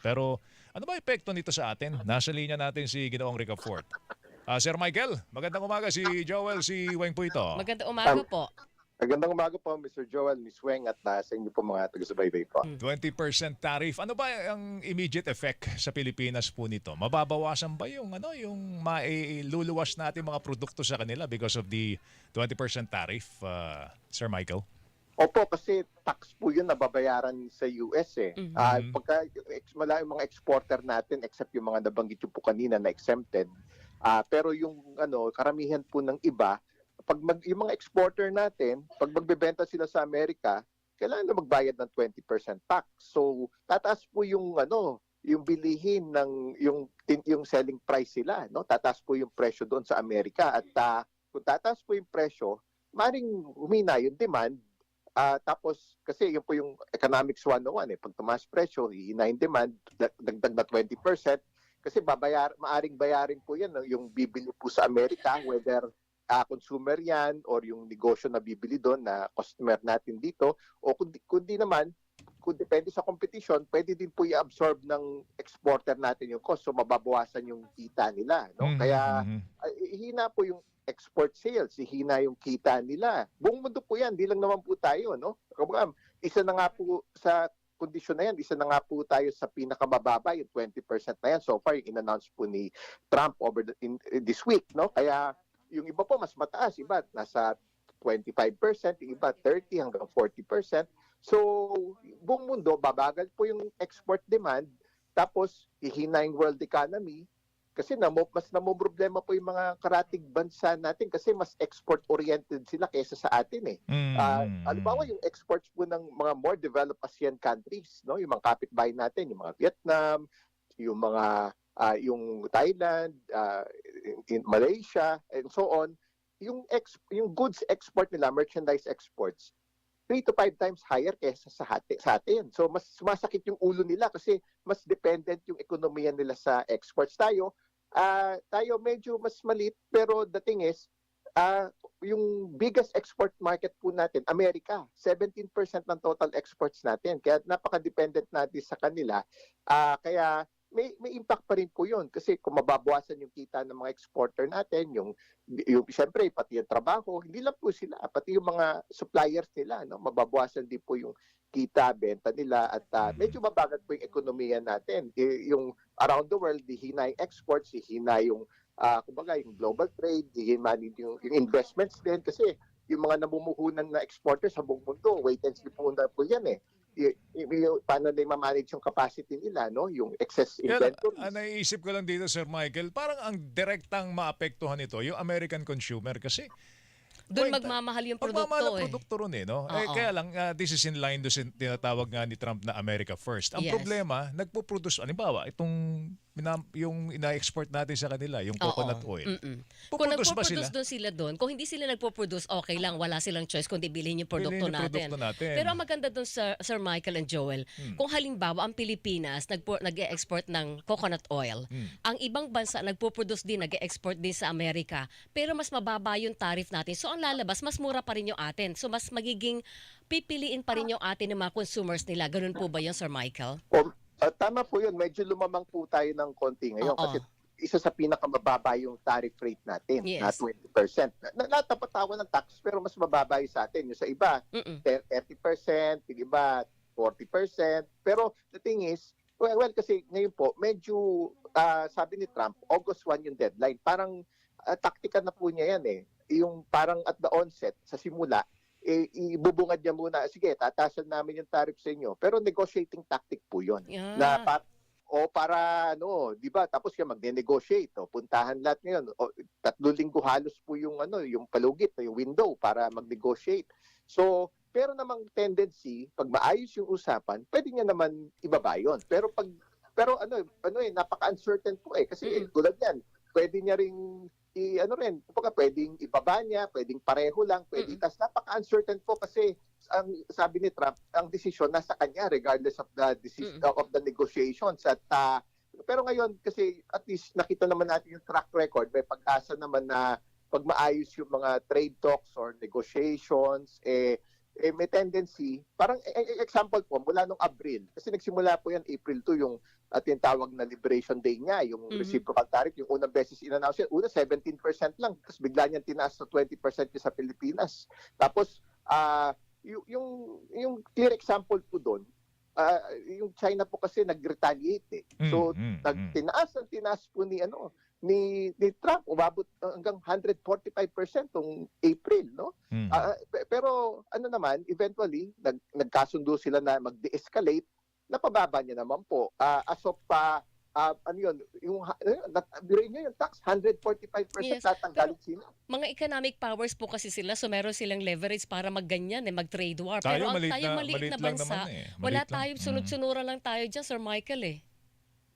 Pero ano ba epekto nito sa atin? Nasa linya natin si Ginoong Rica Fort. Ah, Sir Michael, magandang umaga si Joel, si Weng po ito. Magandang umaga po. Magandang umaga po, Mr. Joel, Ms. Weng, at uh, sa inyo po mga taga-subaybay po. 20% tariff. Ano ba ang immediate effect sa Pilipinas po nito? Mababawasan ba yung ano yung mailuluwas natin mga produkto sa kanila because of the 20% tariff, uh, Sir Michael? Opo, kasi tax po yun nababayaran sa US eh. Mhm. Ah, pagka ex, wala yung mga exporter natin, except yung mga nabanggit yung po kanina na exempted, Ah, pero yung ano, karamihan po ng iba, pag mag, yung mga exporter natin, pag magbebenta sila sa Amerika, kailangan na magbayad ng 20% tax. So, tataas po yung ano, yung bilihin ng yung yung selling price sila, no? Tataas po yung presyo doon sa Amerika at ah, kung tataas po yung presyo, maring humina yung demand Ah, tapos kasi yun po yung economics 101 eh. Pag tumaas presyo, hihina yung demand, dag- dagdag na 20% kasi babayar maaring bayarin po yan yung bibili po sa Amerika whether ah, consumer yan or yung negosyo na bibili doon na customer natin dito o kundi, kundi naman kung depende sa competition, pwede din po i-absorb ng exporter natin yung cost so mababawasan yung kita nila no Mhm, kaya mhm. ay, hina po yung export sales, hihina yung kita nila. Buong mundo po yan, di lang naman po tayo, no? Kumbaga, isa na nga po sa kondisyon na yan, isa na nga po tayo sa pinakamababa, yung 20% na yan. So far, yung in-announce po ni Trump over the, in, this week, no? Kaya yung iba po mas mataas, iba nasa 25%, yung iba 30 hanggang 40%. So, buong mundo, babagal po yung export demand, tapos hihina yung world economy, kasi namo, mas problema po yung mga karatig bansa natin kasi mas export-oriented sila kaysa sa atin eh. Ah, Mm. halimbawa yung exports po ng mga more developed ASEAN countries, no? Yung mga kapitbahay natin, yung mga Vietnam, yung mga ah, yung Thailand, ah, in, in Malaysia, and so on. Yung ex, yung goods export nila, merchandise exports, three to five times higher kaysa sa, hati, sa atin. So mas sumasakit yung ulo nila kasi mas dependent yung ekonomiya nila sa exports tayo. ah tayo medyo mas malit pero the thing is ah yung biggest export market po natin, Amerika. 17% ng total exports natin. Kaya napaka-dependent natin sa kanila. Ah, kaya may may impact pa rin po 'yon kasi kung mababawasan yung kita ng mga exporter natin, yung yung syempre pati yung trabaho, hindi lang po sila, pati yung mga suppliers nila, no, mababawasan din po yung kita benta nila at Mhm. medyo mabagal po yung ekonomiya natin. Eh, yung around the world, hihina yung exports, hihina yung ah kumbaga yung global trade, hihina din yung, yung investments din kasi yung mga namumuhunan na exporters sa buong mundo, wait and see po na po yan eh. Paano na manage yung capacity nila, no? Yung excess inventories. ang naiisip ko lang dito, Sir Michael, parang ang direktang maapektuhan nito, yung American consumer kasi Doon magmamahal yung produkto ng eh. produkto ron eh, no? Eh, Oo. kaya lang, ah, this is in line doon sa tinatawag nga ni Trump na America First. Ang Yes. problema, nagpo-produce, halimbawa, itong yung ina-export natin sa kanila, yung Oo. coconut oil. Mm-mm. Kung Puproduce ba sila? nagpo-produce doon sila doon, kung hindi sila nagpo-produce, okay lang, wala silang choice kundi bilhin yung produkto Bilhin yung natin. produkto natin. Pero ang maganda doon Sir, Sir Michael and Joel, Hmm. kung halimbawa ang Pilipinas nagpo, nag-export ng coconut oil, Hmm. ang ibang bansa nagpo-produce din, nag-export din sa Amerika, pero mas mababa yung tariff natin. So ang lalabas, mas mura pa rin yung atin. So mas magiging pipiliin pa rin yung atin ng mga consumers nila. Ganun po ba yun, Sir Michael? O, ah, tama po yun, medyo lumamang po tayo ng konti ngayon Oo. kasi isa sa pinakamababa yung tariff rate natin, Yes. na 20%. Na, natapatawa ng tax pero mas mababa yung sa atin. Yung sa iba, Mm-mm. 10 30%, yung iba 40%. Pero the thing is, well, well kasi ngayon po, medyo ah, sabi ni Trump, August 1 yung deadline. Parang uh, taktika na po niya yan eh. Yung parang at the onset, sa simula, eh, ibubungad niya muna, sige, tatasan namin yung tariff sa inyo. Pero negotiating tactic po yun. Yeah. Na pa, o para ano, 'di ba? Tapos siya magne-negotiate, o puntahan lahat ngayon. O, tatlong linggo halos po yung ano, yung palugit, yung window para mag-negotiate. So, pero namang tendency, pag maayos yung usapan, pwede niya naman ibaba yun. Pero pag pero ano, ano eh, napaka-uncertain po eh kasi Mm. tulad yan, pwede niya ring i ano rin, kumbaga pwedeng ibaba niya, pwedeng pareho lang, pwedeng Mm. tas napaka-uncertain po kasi ang sabi ni Trump, ang desisyon nasa kanya regardless of the decision Mm. of the negotiations at ah, pero ngayon kasi at least nakita naman natin yung track record, may pag-asa naman na pag maayos yung mga trade talks or negotiations eh eh, may tendency, parang eh, example po, mula nung Abril, kasi nagsimula po yan April 2 yung at yung tawag na Liberation Day niya, yung Mhm. reciprocal tariff, yung unang beses in-announce yan, una 17% lang, tapos bigla niyang tinaas sa 20% yung sa Pilipinas. Tapos, ah yung, yung, yung clear example po doon, ah, yung China po kasi nag-retaliate eh. So, Mm, mm, nag tinaas ang tinaas po ni ano ni ni Trump umabot hanggang 145% tong April no Mm. Pe- pero ano naman eventually nag nagkasundo sila na mag-de-escalate napababa niya naman po Ah, as of pa ah, ano yun yung biruin niyo yung tax 145% Yes, tatanggalin sila Mga economic powers po kasi sila, so meron silang leverage para magganyan, eh, mag-trade war. Tayo, Pero ang maliit tayo na, maliit maliit na lang bansa, naman eh. wala Maliit lang. tayong Mm. sunod-sunuran lang tayo dyan, Sir Michael eh.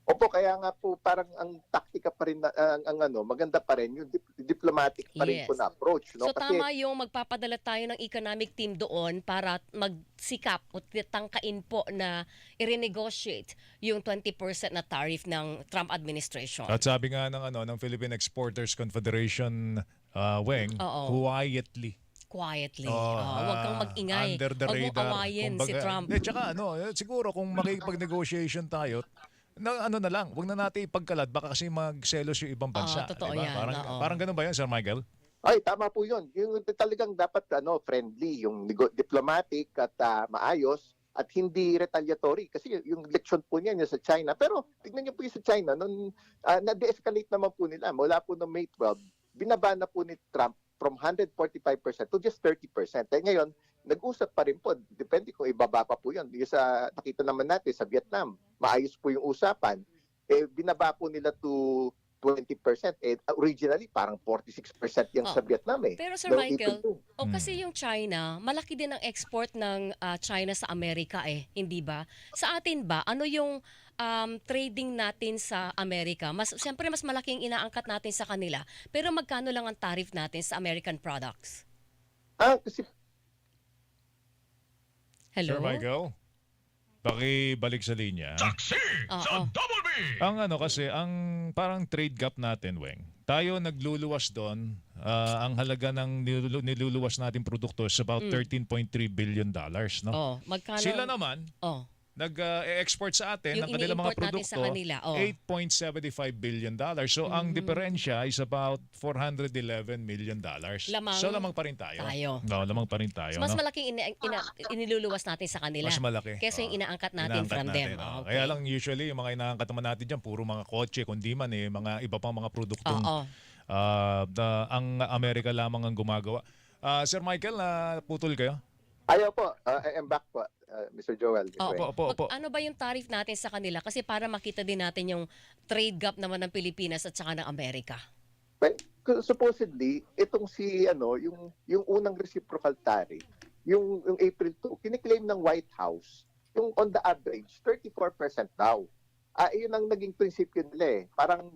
Opo, kaya nga po parang ang taktika pa rin na, ang, ang ano, maganda pa rin yung dip- diplomatic pa rin Yes. po na approach, no? So tama yung magpapadala tayo ng economic team doon para magsikap o tangkain po na i-renegotiate yung 20% na tariff ng Trump administration. At sabi nga ng ano ng Philippine Exporters Confederation uh, Weng, Oo. quietly. Quietly. Oh, huwag kang ah, mag-ingay. Under the Huwag mong radar. awayin si Kumbaga, Trump. Hindi, tsaka ano, eh, siguro kung makikipag-negotiation tayo, na, ano na lang, wag na natin ipagkalat, baka kasi magselos yung ibang bansa. Oo, totoo diba? yan, Parang, oo. parang ganun ba yan, Sir Michael? Ay, tama po 'yun. Yung talagang dapat ano, friendly, yung nego- diplomatic at ah, maayos at hindi retaliatory kasi yung leksyon po niyan yung sa China. Pero tignan niyo po yung sa China, nung ah, na-de-escalate naman po nila mula po noong May 12, binaba na po ni Trump from 145% to just 30%. Kaya ngayon, nag-usap pa rin po. Depende kung ibaba pa po yun. Yung sa, nakita naman natin sa Vietnam, maayos po yung usapan. Eh, binaba po nila to 20%. Eh, originally, parang 46% yan Oh. sa Vietnam eh. Pero Sir No, Michael. O Mm. kasi yung China, malaki din ang export ng ah, China sa Amerika eh, hindi ba? Sa atin ba, ano yung um, trading natin sa Amerika? Mas siyempre mas malaking inaangkat natin sa kanila. Pero magkano lang ang tariff natin sa American products? Ah, kasi Hello? Sir Michael? Pakibalik sa linya. Saksi Oo. sa Double B! Ang ano kasi, ang parang trade gap natin, Weng. Tayo nagluluwas doon. ah, ang halaga ng nilulu- niluluwas nating produkto is about 13.3 billion dollars, no? Oh, magkano? Sila naman Oh, nag-export sa atin Yung ng kanilang mga produkto kanila, oh. 8.75 billion dollars. So ang Mhm. diferensya is about 411 million dollars. Lamang so lamang pa rin tayo. tayo. No, lamang pa rin tayo. so mas no? malaking ina- ina- iniluluwas natin sa kanila. Mas malaki. Kesa Oo. yung inaangkat natin Inaangkat from natin, them. oo. Okay. Kaya lang usually yung mga inaangkat naman natin dyan, puro mga kotse, kundi man eh, mga iba pang mga produktong Oo. ah, na- ang Amerika lamang ang gumagawa. Ah, Sir Michael, na putol kayo? Ayaw po. Ah, I am back po, ah, Mr. Joel. Opo, opo, Mag- opo. ano ba yung tariff natin sa kanila? Kasi para makita din natin yung trade gap naman ng Pilipinas at saka ng Amerika. Well, supposedly, itong si, ano, yung, yung unang reciprocal tariff, yung, yung April 2, kiniklaim ng White House, yung on the average, 34% daw. Ah, yun ang naging prinsipyo nila eh. Parang,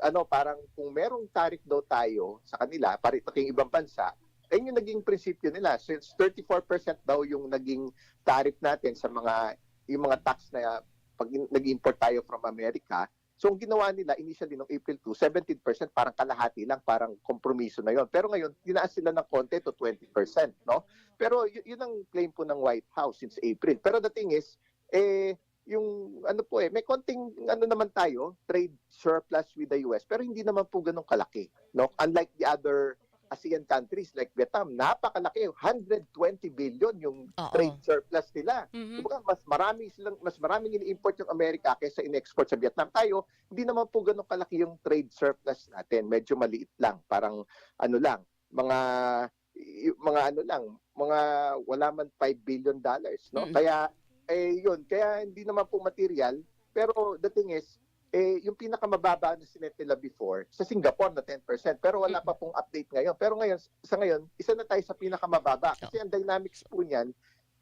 ano, parang kung merong tariff daw tayo sa kanila, yung ibang bansa, ayun yung naging prinsipyo nila. Since 34% daw yung naging tariff natin sa mga, yung mga tax na pag nag-import tayo from America, So ang ginawa nila initially noong April 2, 17% parang kalahati lang, parang kompromiso na yon. Pero ngayon, tinaas sila ng konti to 20%, no? Pero yun ang claim po ng White House since April. Pero the thing is, eh yung ano po eh, may konting ano naman tayo, trade surplus with the US, pero hindi naman po ganun kalaki, no? Unlike the other ASEAN countries like Vietnam, napakalaki, 120 billion yung Oo. trade surplus nila. Mhm. Kumbaga, mas marami silang mas maraming ini-import yung Amerika kaysa in-export sa Vietnam. Tayo, hindi naman po ganun kalaki yung trade surplus natin. Medyo maliit lang, parang ano lang, mga mga ano lang, mga wala man 5 billion dollars, no? Mm. Kaya eh yun, kaya hindi naman po material, pero the thing is eh, yung pinakamababa na sinet nila before, sa Singapore na 10%, pero wala pa pong update ngayon. Pero ngayon, sa ngayon, isa na tayo sa pinakamababa. Kasi ang dynamics po niyan,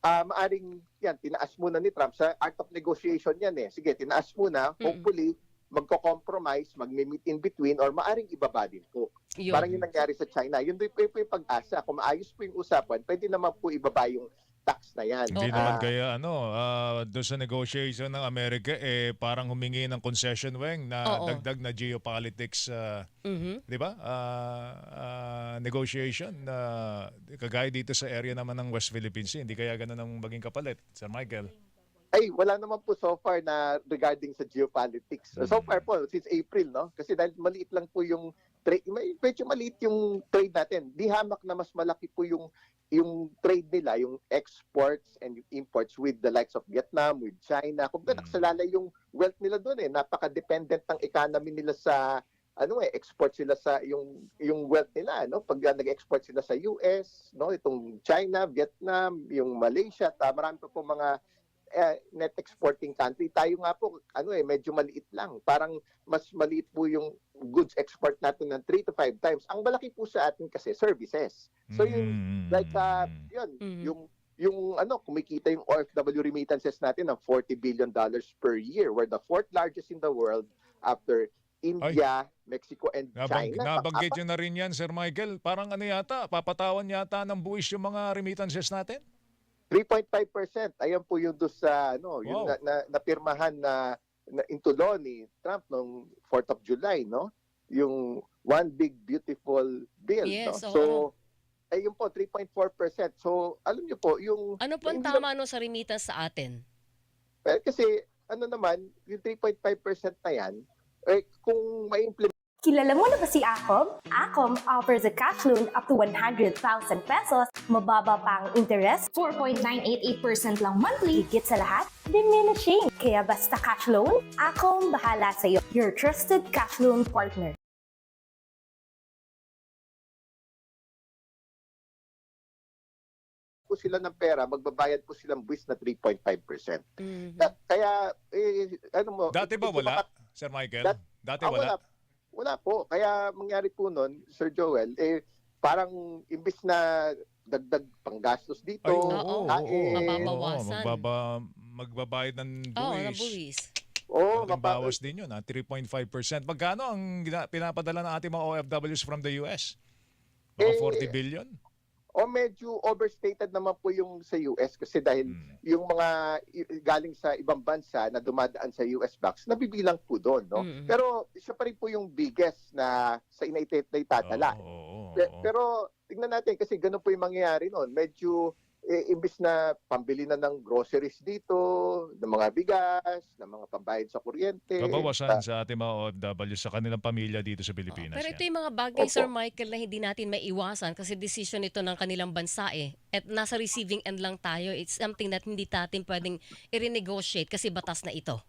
ah maaring yan, tinaas muna ni Trump sa art of negotiation yan eh. Sige, tinaas muna, Mm-mm. hopefully, magko-compromise, mag-meet in between, or maaring ibaba din po. Yun. Parang yung nangyari sa China. Yun po yung pag-asa. Kung maayos po yung usapan, pwede naman po ibaba yung tax na yan. Hindi Oo. naman kaya ano, ah, doon sa negotiation ng Amerika eh parang humingi ng concession weng na Oo. dagdag na geopolitics ah, Mhm. 'di ba? Ah, ah, negotiation na kagaya dito sa area naman ng West Philippines Sea, hindi kaya ganun ang maging kapalit, Sir Michael. Ay, wala naman po so far na regarding sa geopolitics. So Mm. far po, since April, no? Kasi dahil maliit lang po yung trade, medyo maliit yung trade natin. Di hamak na mas malaki po yung yung trade nila, yung exports and yung imports with the likes of Vietnam, with China. Kung Mm. nakasalalay yung wealth nila doon eh. Napaka-dependent ng economy nila sa ano eh export sila sa yung yung wealth nila no pag uh, nag-export sila sa US no itong China, Vietnam, yung Malaysia, ta marami pa po mga eh, net exporting country. Tayo nga po, ano eh, medyo maliit lang. Parang mas maliit po yung goods export natin ng 3 to 5 times. Ang malaki po sa atin kasi services. So yung Mm. like uh, yun, Mhm. yung yung ano, kumikita yung OFW remittances natin ng 40 billion dollars per year. We're the fourth largest in the world after India, Mexico, and Nabang, China. nabanggit nyo na rin yan, Sir Michael. Parang ano yata, papatawan yata ng buwis yung mga remittances natin? 3.5%. Ayan po yung doon sa ano, yung Wow. na, na, napirmahan na, na into law ni Trump noong 4th of July, no? Yung one big beautiful bill, Yes, no? oo. So ay yun po 3.4%. So alam niyo po yung Ano po ang tama no sa remittance sa atin? eh, kasi ano naman, yung 3.5% na yan, eh, kung ma-implement Kilala mo na ba si Acom? Acom offers a cash loan up to 100,000 pesos, mababa pa ang interest, 4.988% lang monthly. higit sa lahat, diminishing. Kaya basta cash loan, Acom bahala sa'yo. Your trusted cash loan partner. po sila ng pera, magbabayad po silang buwis na 3.5%. Mhm. Ka- Kaya, eh, ano mo... Dati ba ito wala, Sir Michael? Dat- Dati Ah, wala? wala. Wala po. Kaya mangyari po nun, Sir Joel, eh, parang imbis na dagdag panggastos dito, Ay, Oo, kain, Mababawasan. Magbaba, magbabayad ng Oo, buwis. na buwis. oh, Malaking mapa- bawas din yun, ha? 3.5%. Magkano ang gina- pinapadala ng ating mga OFWs from the US? Mga Eh, 40 billion? O medyo overstated naman po yung sa US kasi dahil Hmm. yung mga galing sa ibang bansa na dumadaan sa US box, nabibilang po doon. No? Mm. Pero siya pa rin po yung biggest na sa inaitit na itatala. Oo, oo. Pe- Pero tingnan natin kasi ganun po yung mangyayari noon. Medyo eh, imbis na pambili na ng groceries dito, ng mga bigas, ng mga pambayad sa kuryente. Kabawasan ah, sa ating mga OFW sa kanilang pamilya dito sa Pilipinas. Pero yan. ito yung mga bagay, Opo. Sir Michael, na hindi natin maiwasan kasi decision ito ng kanilang bansa eh. At nasa receiving end lang tayo. It's something that hindi natin pwedeng i-renegotiate kasi batas na ito.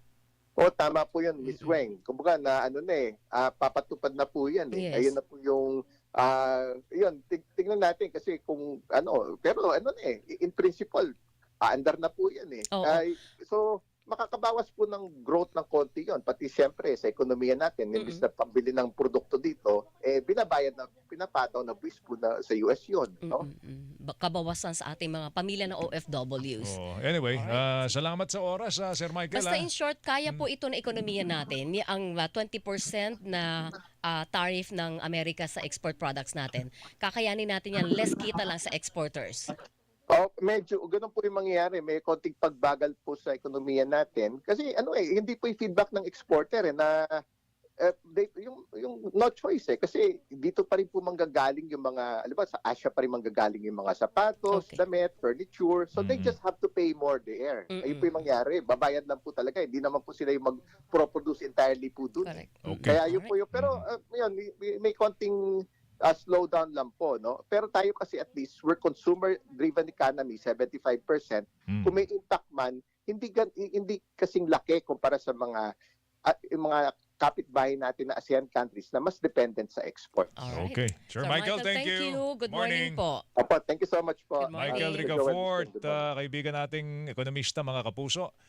O tama po 'yun, Miss. Weng. Kumbaga na ano na eh, ah, papatupad na po 'yan eh. Yes. Ayun na po yung ah 'yun, tig- tingnan natin kasi kung ano, pero ano na eh, in principle, aandar na po 'yan eh. Oo. Ay, so makakabawas po ng growth ng konti 'yon pati siyempre sa ekonomiya natin imbis Mm-mm. na pambili ng produkto dito eh binabayad na pinapataw na buwis po na sa US 'yon no Mm-mm. Ba- Kabawasan sa ating mga pamilya na OFWs. Oh, anyway, ah, salamat sa oras, ah, Sir Michael. Basta ah. in short, kaya po ito na ekonomiya natin. Ang uh, 20% na uh, tariff ng Amerika sa export products natin. Kakayanin natin yan. Less kita lang sa exporters. Oh, medyo ganun po yung mangyayari. May konting pagbagal po sa ekonomiya natin. Kasi ano eh, hindi po yung feedback ng exporter eh, na eh, they, yung, yung no choice eh. Kasi dito pa rin po manggagaling yung mga, alam ba, sa Asia pa rin manggagaling yung mga sapatos, Okay. damit, furniture. So they Mhm. just have to pay more there. Mm-mm. Ayun po yung mangyari. Babayad lang po talaga. Hindi naman po sila yung mag-produce entirely po dun. Correct. Okay. Kaya yun po yung, pero Mhm. uh, yun, may, may- konting uh, slowdown lang po, no? Pero tayo kasi at least, we're consumer-driven economy, 75%. Mm. Kung may impact man, hindi, gan- hindi kasing laki kumpara sa mga at yung mga kapitbahay natin na ASEAN countries na mas dependent sa export. Alright. Okay. Sir, Michael, thank, you. Good morning, po. Opo, thank you so much po. Good morning. Michael uh. Good morning. uh, kaibigan nating ekonomista, mga kapuso.